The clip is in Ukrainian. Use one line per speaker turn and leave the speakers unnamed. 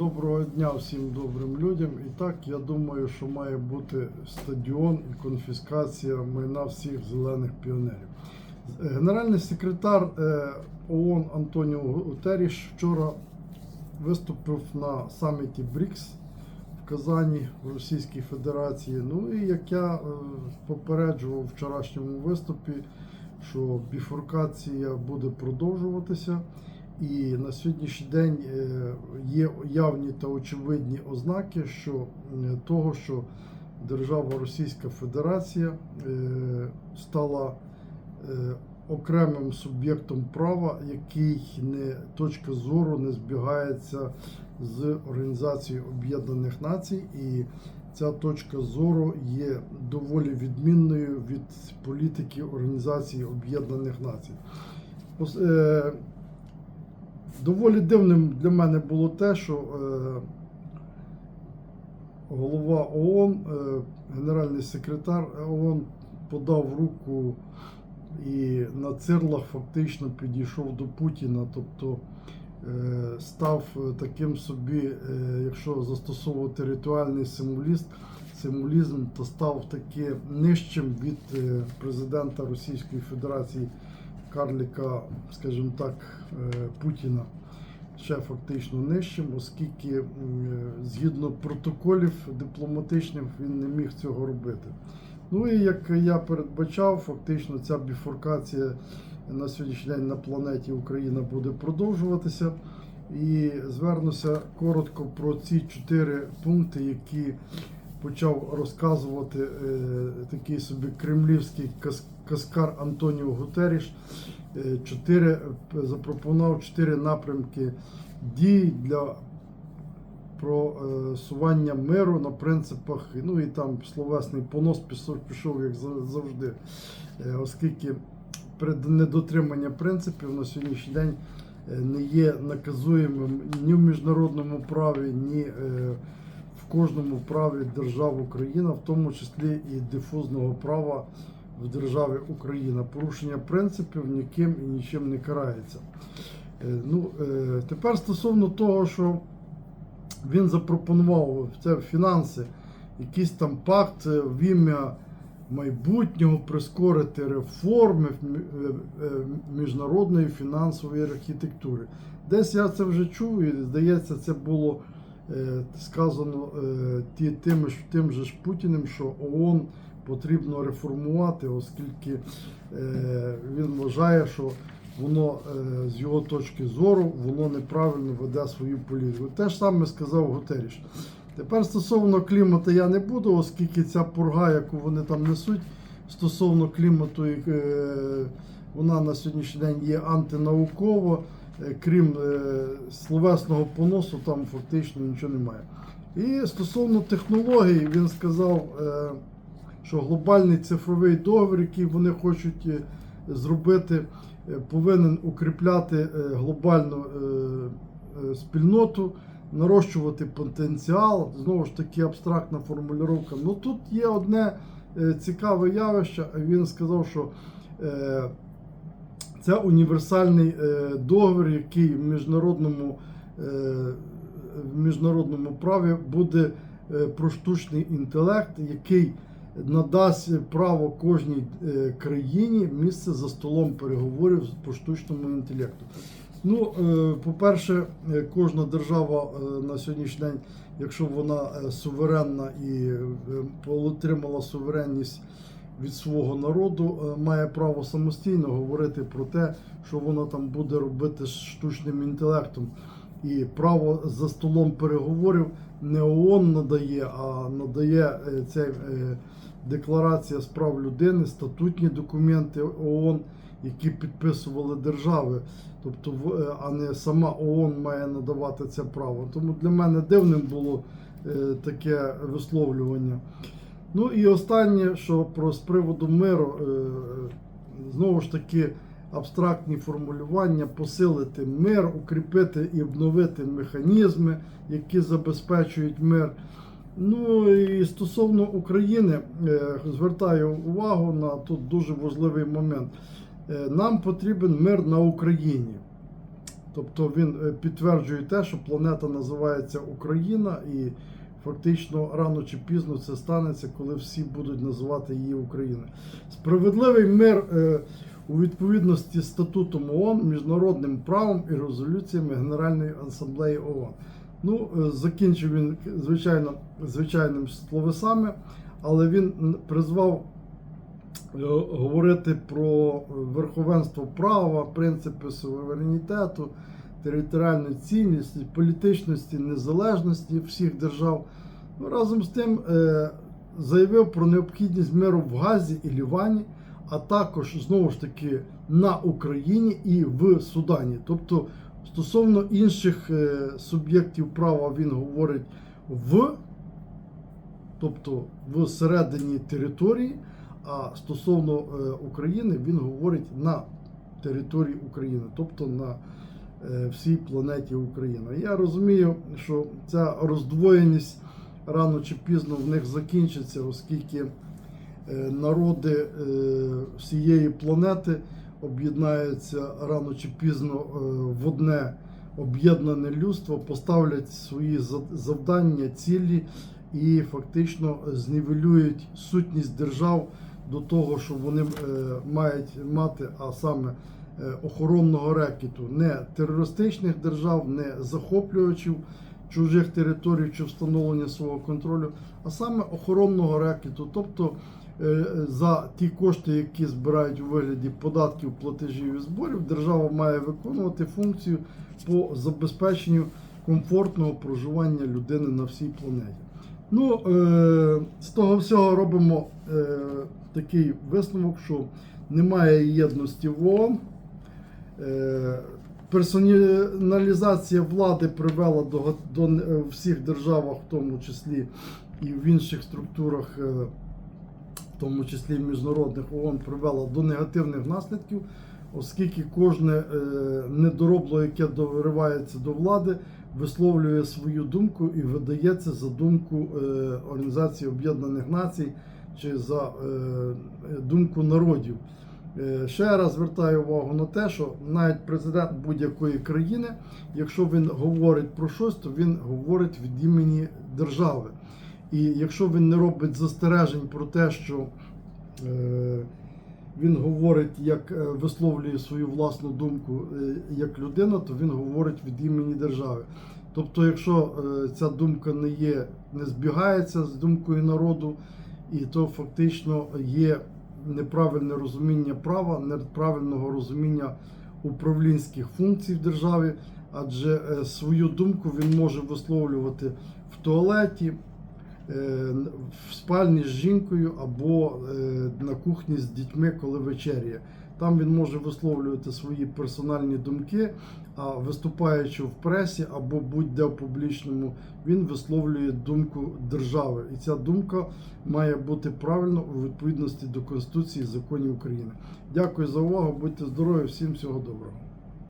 Доброго дня всім добрим людям. І так, я думаю, що має бути стадіон і конфіскація майна всіх зелених піонерів. Генеральний секретар е, ООН Антоніо Гутеріш вчора виступив на саміті БРІКС в Казані в Російській Федерації. Ну і як я е, попереджував в вчорашньому виступі, що біфуркація буде продовжуватися. І на сьогоднішній день е, є явні та очевидні ознаки, що того, що держава Російська Федерація е, стала е, окремим суб'єктом права, який не точка зору не збігається з Організацією Об'єднаних Націй, і ця точка зору є доволі відмінною від політики Організації Об'єднаних Націй. Доволі дивним для мене було те, що е, голова ООН, е, генеральний секретар ООН подав руку і на цирлах фактично підійшов до Путіна, тобто е, став таким собі, е, якщо застосовувати ритуальний символіст, символізм, то став таки нижчим від е, президента Російської Федерації карліка, скажімо так, е, Путіна ще фактично нижчим, оскільки е, згідно протоколів дипломатичних він не міг цього робити. Ну і як я передбачав, фактично ця біфуркація на сьогоднішній день на планеті Україна буде продовжуватися. І звернуся коротко про ці чотири пункти, які почав розказувати е, такий собі кремлівський кас- каскар Антоніо Гутеріш. Е, чотири е, запропонував чотири напрямки дій для просування миру на принципах. Ну і там словесний понос пішов, пішов як за- завжди, Е, оскільки недотримання принципів на сьогоднішній день е, не є наказуємим ні в міжнародному праві, ні е, кожному праві держав Україна, в тому числі і дифузного права в державі Україна. Порушення принципів ніким і нічим не карається. Е, Ну, е, тепер стосовно того, що він запропонував це фінанси, якийсь там пакт в ім'я майбутнього прискорити реформи е, міжнародної фінансової архітектури. Десь я це вже чув, і здається, це було сказано е, тим, тим же ж Путіним, що ООН потрібно реформувати, оскільки е, він вважає, що воно е, з його точки зору воно неправильно веде свою політику. Те ж саме сказав Гутеріш. Тепер стосовно клімату я не буду, оскільки ця пурга, яку вони там несуть, стосовно клімату, е, вона на сьогоднішній день є антинаукова, Е, крім е, словесного поносу, там фактично нічого немає. І стосовно технологій, він сказав, е, що глобальний цифровий договір, який вони хочуть е, зробити, е, повинен укріпляти е, глобальну е, е, спільноту, нарощувати потенціал. Знову ж таки, абстрактна формулювання. Ну тут є одне е, цікаве явище. Він сказав, що е, це універсальний е, договір, який в міжнародному, е, в міжнародному праві буде е, про штучний інтелект, який надасть право кожній країні місце за столом переговорів по штучному інтелекту. Ну, по-перше, кожна держава на сьогоднішній день, якщо вона суверенна і отримала суверенність від свого народу, е, має право самостійно говорити про те, що вона там буде робити з штучним інтелектом. І право за столом переговорів не ООН надає, а надає е, ця е, декларація з прав людини, статутні документи ООН, які підписували держави. Тобто, а не сама ООН має надавати це право. Тому для мене дивним було таке висловлювання. Ну і останнє, що про з приводу миру, е, знову ж таки, абстрактні формулювання, посилити мир, укріпити і обновити механізми, які забезпечують мир. Ну і стосовно України, е, звертаю увагу на тут дуже важливий момент. Е, Нам потрібен мир на Україні. Тобто він е, підтверджує те, що планета називається Україна, і фактично рано чи пізно це станеться, коли всі будуть називати її Україною. Справедливий мир е, у відповідності з статутом ООН, міжнародним правом і резолюціями Генеральної асамблеї ООН. Ну, е, закінчив він, звичайно, звичайним словесами, але він призвав е, говорити про верховенство права, принципи суверенітету, територіальної цінності, політичності, незалежності всіх держав. Ну, разом з тим е, заявив про необхідність миру в Газі і Лівані, а також знову ж таки на Україні і в Судані. Тобто стосовно інших е, суб'єктів права він говорить в, тобто в середині території, а стосовно е, України він говорить на території України, тобто на всій планеті Україна. Я розумію, що ця роздвоєність рано чи пізно в них закінчиться, оскільки е, народи е, всієї планети об'єднаються рано чи пізно е, в одне об'єднане людство, поставлять свої завдання, цілі і фактично знівелюють сутність держав до того, що вони е, мають мати, а саме е, охоронного рекету не терористичних держав, не захоплювачів чужих територій чи встановлення свого контролю, а саме охоронного рекету, тобто е, за ті кошти, які збирають у вигляді податків, платежів і зборів, держава має виконувати функцію по забезпеченню комфортного проживання людини на всій планеті. Ну, е, з того всього робимо е, такий висновок, що немає єдності в ООН. Е, персоналізація влади привела до, до е, всіх державах, в тому числі і в інших структурах, е, в тому числі в міжнародних ООН, привела до негативних наслідків, оскільки кожне недоробло, яке доривається до влади, висловлює свою думку і видається за думку е, Організації Об'єднаних Націй чи за думку народів. Е, Ще раз звертаю увагу на те, що навіть президент будь-якої країни, якщо він говорить про щось, то він говорить від імені держави. І якщо він не робить застережень про те, що е, він говорить, як е, висловлює свою власну думку як людина, то він говорить від імені держави. Тобто, якщо ця думка не є, не збігається з думкою народу, і то фактично є неправильне розуміння права, неправильного розуміння управлінських функцій в державі, адже е, свою думку він може висловлювати в туалеті, е, в спальні з жінкою або е, на кухні з дітьми, коли вечеряє. Там він може висловлювати свої персональні думки, а виступаючи в пресі або будь-де в публічному, він висловлює думку держави. І ця думка має бути правильно у відповідності до Конституції і законів України. Дякую за увагу, будьте здорові, всім всього доброго.